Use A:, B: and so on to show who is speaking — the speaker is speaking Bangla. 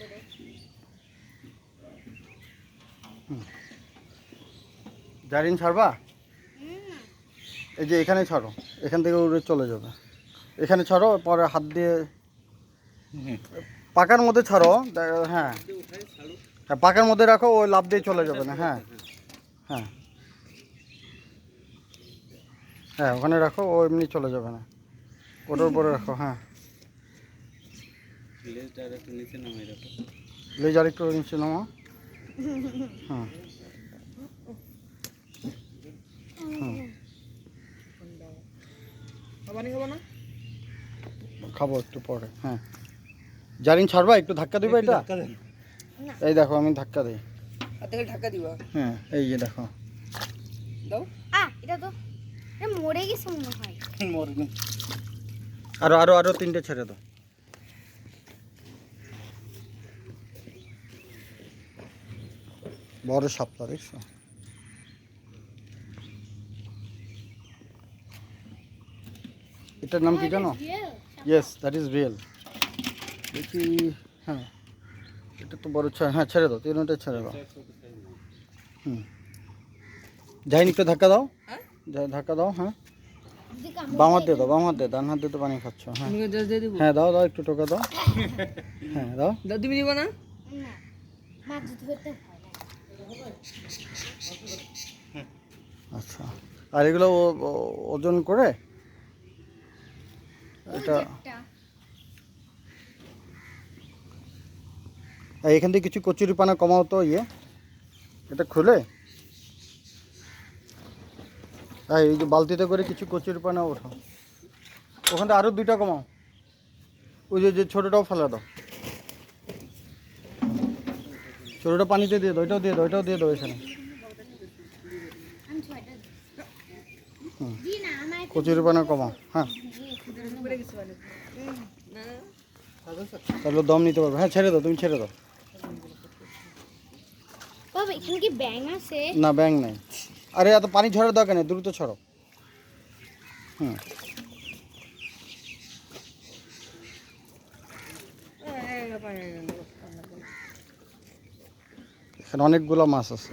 A: করে।
B: জারিন ছাড়বা? এই যে এখানে ছাড়ো এখান থেকে উড়ে চলে যাবে। এখানে ছাড়ো পরে হাত দিয়ে পাকার মধ্যে ছাড়ো হ্যাঁ। হ্যাঁ পাকার মধ্যে রাখো ওই লাভ দিয়ে চলে যাবে না হ্যাঁ। হ্যাঁ। হ্যাঁ ওখানে রাখো ও এমনি চলে যাবে না। ওটার উপরে রাখো হ্যাঁ।
C: লেজটা একটু নিচে নামাই রাখো
B: লেজ আর একটু নিচে নামো হুম হুম খাব একটু পরে হ্যাঁ। জারিন ছাড়বা? একটু ধাক্কা দিবা এটা? এই দেখো আমি ধাক্কা দিই।
D: ঢাকা দিবা।
B: হ্যাঁ এই যে দেখো।
D: দাও।
A: আ এটা তো মরে গেছে মনে হয়।
B: আরও আরও আরও তিনটে ছেড়ে দাও। বড় সাপটা দেখছ? এটার নাম কি জানো? ইয়েস দ্যাট ইজ রিয়েল দেখি হ্যাঁ। এটা তো বড় ছেড়ে হ্যাঁ ছেড়ে দাও তিনটে ছেড়ে দাও। হুম। যাইনি একটু ধাক্কা দাও।
D: হ্যাঁ?
B: ধাক্কা দাও হ্যাঁ।
A: কামড়
B: বাম হাত দিয়ে দাও বাম হাত দিয়ে ডান হাত দিয়ে তো পানি খাচ্ছ হ্যাঁ। হ্যাঁ দাও দাও একটু টোকা দাও। হ্যাঁ দাও।
D: দাও তুমি দিবা না?
A: না মাছ ধরতে
B: আচ্ছা। আর এগুলো ওজন করে? এটা এখান থেকে কিছু কচুরি পানা কমাও তো ইয়ে। এটা খুলে? হ্যাঁ এই যে বালতিতে করে কিছু কচুরি পানা ওঠাও ওখান থেকে আরও দুইটা কমাও। ওই যে ছোটোটাও ফেলে দাও। ছোটোটা পানিতে দিয়ে দাও ওইটাও দিয়ে দাও ওইটাও দিয়ে দাও এখানে। কচুরি পানা কমাও হ্যাঁ। তাহলে দম নিতে পারবে। হ্যাঁ ছেড়ে দাও তুমি ছেড়ে দাও।
A: বাবা এখানে কি
B: না ব্যাং নেই। আরে এত পানি ঝরার দরকার নেই দ্রুত ছড়ো হুম। এখানে অনেকগুলো মাছ আছে।